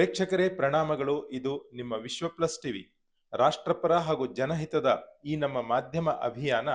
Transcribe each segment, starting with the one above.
ಪ್ರೇಕ್ಷಕರೇ, ಪ್ರಣಾಮಗಳು. ಇದು ನಿಮ್ಮ ವಿಶ್ವ ಪ್ಲಸ್ ಟಿವಿ. ರಾಷ್ಟ್ರಪರ ಹಾಗೂ ಜನಹಿತದ ಈ ನಮ್ಮ ಮಾಧ್ಯಮ ಅಭಿಯಾನ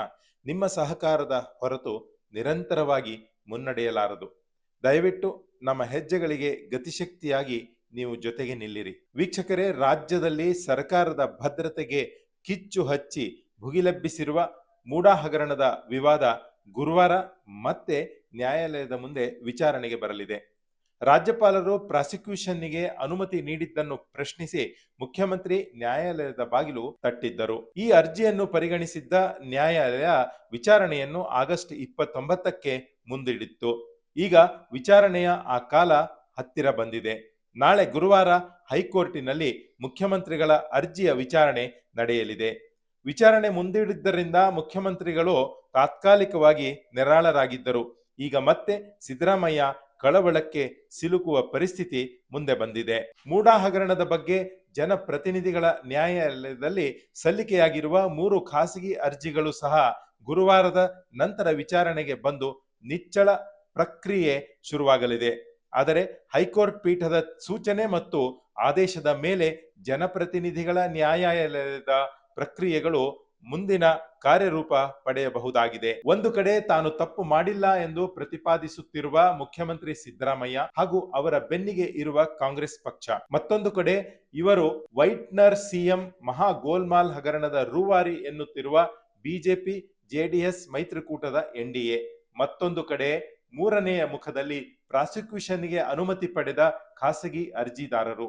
ನಿಮ್ಮ ಸಹಕಾರದ ಹೊರತು ನಿರಂತರವಾಗಿ ಮುನ್ನಡೆಯಲಾರದು. ದಯವಿಟ್ಟು ನಮ್ಮ ಹೆಜ್ಜೆಗಳಿಗೆ ಗತಿಶಕ್ತಿಯಾಗಿ ನೀವು ಜೊತೆಗೆ ನಿಲ್ಲಿರಿ. ವೀಕ್ಷಕರೇ, ರಾಜ್ಯದಲ್ಲಿ ಸರ್ಕಾರದ ಭದ್ರತೆಗೆ ಕಿಚ್ಚು ಹಚ್ಚಿ ಭುಗಿಲೆಬ್ಬಿಸಿರುವ ಮೂಡಾ ಹಗರಣದ ವಿವಾದ ಗುರುವಾರ ಮತ್ತೆ ನ್ಯಾಯಾಲಯದ ಮುಂದೆ ವಿಚಾರಣೆಗೆ ಬರಲಿದೆ. ರಾಜ್ಯಪಾಲರು ಪ್ರಾಸಿಕ್ಯೂಷನ್ಗೆ ಅನುಮತಿ ನೀಡಿದ್ದನ್ನು ಪ್ರಶ್ನಿಸಿ ಮುಖ್ಯಮಂತ್ರಿ ನ್ಯಾಯಾಲಯದ ಬಾಗಿಲು ತಟ್ಟಿದ್ದರು. ಈ ಅರ್ಜಿಯನ್ನು ಪರಿಗಣಿಸಿದ್ದ ನ್ಯಾಯಾಲಯ ವಿಚಾರಣೆಯನ್ನು ಆಗಸ್ಟ್ ಇಪ್ಪತ್ತೊಂಬತ್ತಕ್ಕೆ ಮುಂದಿಡಿತ್ತು. ಈಗ ವಿಚಾರಣೆಯ ಆ ಕಾಲ ಹತ್ತಿರ ಬಂದಿದೆ. ನಾಳೆ ಗುರುವಾರ ಹೈಕೋರ್ಟಿನಲ್ಲಿ ಮುಖ್ಯಮಂತ್ರಿಗಳ ಅರ್ಜಿಯ ವಿಚಾರಣೆ ನಡೆಯಲಿದೆ. ವಿಚಾರಣೆ ಮುಂದಿಡಿದ್ದರಿಂದ ಮುಖ್ಯಮಂತ್ರಿಗಳು ತಾತ್ಕಾಲಿಕವಾಗಿ ನಿರಾಳರಾಗಿದ್ದರು. ಈಗ ಮತ್ತೆ ಸಿದ್ದರಾಮಯ್ಯ ಕಳವಳಕ್ಕೆ ಸಿಲುಕುವ ಪರಿಸ್ಥಿತಿ ಮುಂದೆ ಬಂದಿದೆ. ಮೂಡಾ ಹಗರಣದ ಬಗ್ಗೆ ಜನಪ್ರತಿನಿಧಿಗಳ ನ್ಯಾಯಾಲಯದಲ್ಲಿ ಸಲ್ಲಿಕೆಯಾಗಿರುವ ಮೂರು ಖಾಸಗಿ ಅರ್ಜಿಗಳು ಸಹ ಗುರುವಾರದ ನಂತರ ವಿಚಾರಣೆಗೆ ಬಂದು ನಿಚ್ಚಳ ಪ್ರಕ್ರಿಯೆ ಶುರುವಾಗಲಿದೆ. ಆದರೆ ಹೈಕೋರ್ಟ್ ಪೀಠದ ಸೂಚನೆ ಮತ್ತು ಆದೇಶದ ಮೇಲೆ ಜನಪ್ರತಿನಿಧಿಗಳ ನ್ಯಾಯಾಲಯದ ಪ್ರಕ್ರಿಯೆಗಳು ಮುಂದಿನ ಕಾರ್ಯರೂಪ ಪಡೆಯಬಹುದಾಗಿದೆ. ಒಂದು ಕಡೆ ತಾನು ತಪ್ಪು ಮಾಡಿಲ್ಲ ಎಂದು ಪ್ರತಿಪಾದಿಸುತ್ತಿರುವ ಮುಖ್ಯಮಂತ್ರಿ ಸಿದ್ದರಾಮಯ್ಯ ಹಾಗೂ ಅವರ ಬೆನ್ನಿಗೆ ಇರುವ ಕಾಂಗ್ರೆಸ್ ಪಕ್ಷ. ಮತ್ತೊಂದು ಕಡೆ ಇವರು ವೈಟ್ನರ್ ಸಿಎಂ ಮಹಾ ಗೋಲ್ಮಾಲ್ ಹಗರಣದ ರೂವಾರಿ ಎನ್ನುತ್ತಿರುವ ಬಿಜೆಪಿ, ಜೆಡಿಎಸ್ ಮೈತ್ರಿಕೂಟದ ಎನ್ಡಿಎ ಮತ್ತೊಂದು ಕಡೆ ಮೂರನೆಯ ಮುಖದಲ್ಲಿ ಪ್ರಾಸಿಕ್ಯೂಷನ್ಗೆ ಅನುಮತಿ ಪಡೆದ ಖಾಸಗಿ ಅರ್ಜಿದಾರರು.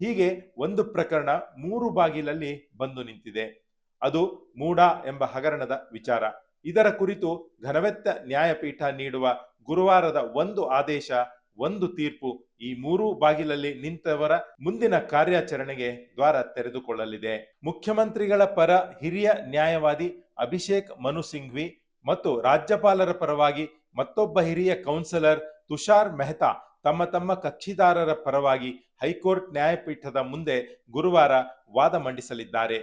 ಹೀಗೆ ಒಂದು ಪ್ರಕರಣ ಮೂರು ಬಾಗಿಲಲ್ಲಿ ಬಂದು ನಿಂತಿದೆ. ಅದು ಮೂಡ ಎಂಬ ಹಗರಣದ ವಿಚಾರ. ಇದರ ಕುರಿತು ಘನವೆತ್ತ ನ್ಯಾಯಪೀಠ ನೀಡುವ ಗುರುವಾರದ ಒಂದು ಆದೇಶ, ಒಂದು ತೀರ್ಪು ಈ ಮೂರು ಬಾಗಿಲಲ್ಲಿ ನಿಂತವರ ಮುಂದಿನ ಕಾರ್ಯಾಚರಣೆಗೆ ದ್ವಾರ ತೆರೆದುಕೊಳ್ಳಲಿದೆ. ಮುಖ್ಯಮಂತ್ರಿಗಳ ಪರ ಹಿರಿಯ ನ್ಯಾಯವಾದಿ ಅಭಿಷೇಕ್ ಮನು ಸಿಂಘ್ವಿ ಮತ್ತು ರಾಜ್ಯಪಾಲರ ಪರವಾಗಿ ಮತ್ತೊಬ್ಬ ಹಿರಿಯ ಕೌನ್ಸಿಲರ್ ತುಷಾರ್ ಮೆಹ್ತಾ ತಮ್ಮ ತಮ್ಮ ಕಕ್ಷಿದಾರರ ಪರವಾಗಿ ಹೈಕೋರ್ಟ್ ನ್ಯಾಯಪೀಠದ ಮುಂದೆ ಗುರುವಾರ ವಾದ ಮಂಡಿಸಲಿದ್ದಾರೆ.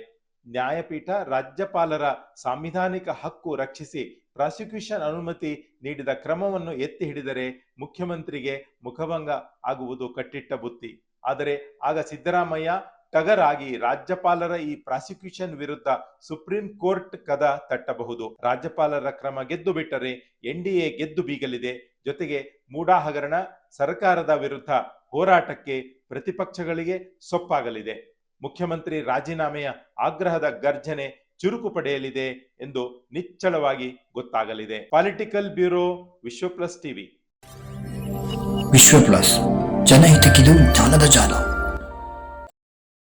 ನ್ಯಾಯಪೀಠ ರಾಜ್ಯಪಾಲರ ಸಾಂವಿಧಾನಿಕ ಹಕ್ಕು ರಕ್ಷಿಸಿ ಪ್ರಾಸಿಕ್ಯೂಷನ್ ಅನುಮತಿ ನೀಡಿದ ಕ್ರಮವನ್ನು ಎತ್ತಿ ಹಿಡಿದರೆ ಮುಖ್ಯಮಂತ್ರಿಗೆ ಮುಖಭಂಗ ಆಗುವುದು ಕಟ್ಟಿಟ್ಟ ಬುತ್ತಿ. ಆದರೆ ಆಗ ಸಿದ್ದರಾಮಯ್ಯ ಟಗರಾಗಿ ರಾಜ್ಯಪಾಲರ ಈ ಪ್ರಾಸಿಕ್ಯೂಷನ್ ವಿರುದ್ಧ ಸುಪ್ರೀಂ ಕೋರ್ಟ್ ಕದ ತಟ್ಟಬಹುದು. ರಾಜ್ಯಪಾಲರ ಕ್ರಮ ಗೆದ್ದು ಬಿಟ್ಟರೆ ಎನ್ಡಿಎ ಗೆದ್ದು ಬೀಗಲಿದೆ. ಜೊತೆಗೆ ಮೂಡಾ ಹಗರಣ ಸರ್ಕಾರದ ವಿರುದ್ಧ ಹೋರಾಟಕ್ಕೆ ಪ್ರತಿಪಕ್ಷಗಳಿಗೆ ಸೊಪ್ಪಾಗಲಿದೆ. ಮುಖ್ಯಮಂತ್ರಿ ರಾಜೀನಾಮೆಯ ಆಗ್ರಹದ ಗರ್ಜನೆ ಚುರುಕು ಪಡೆಯಲಿದೆ ಎಂದು ನಿಚ್ಚಳವಾಗಿ ಗೊತ್ತಾಗಲಿದೆ. Political bureau Vishwa plus TV. Vishwa plus ಜನಹಿತಕ್ಕಿದು ಜಾಲದ ಜಾಲ.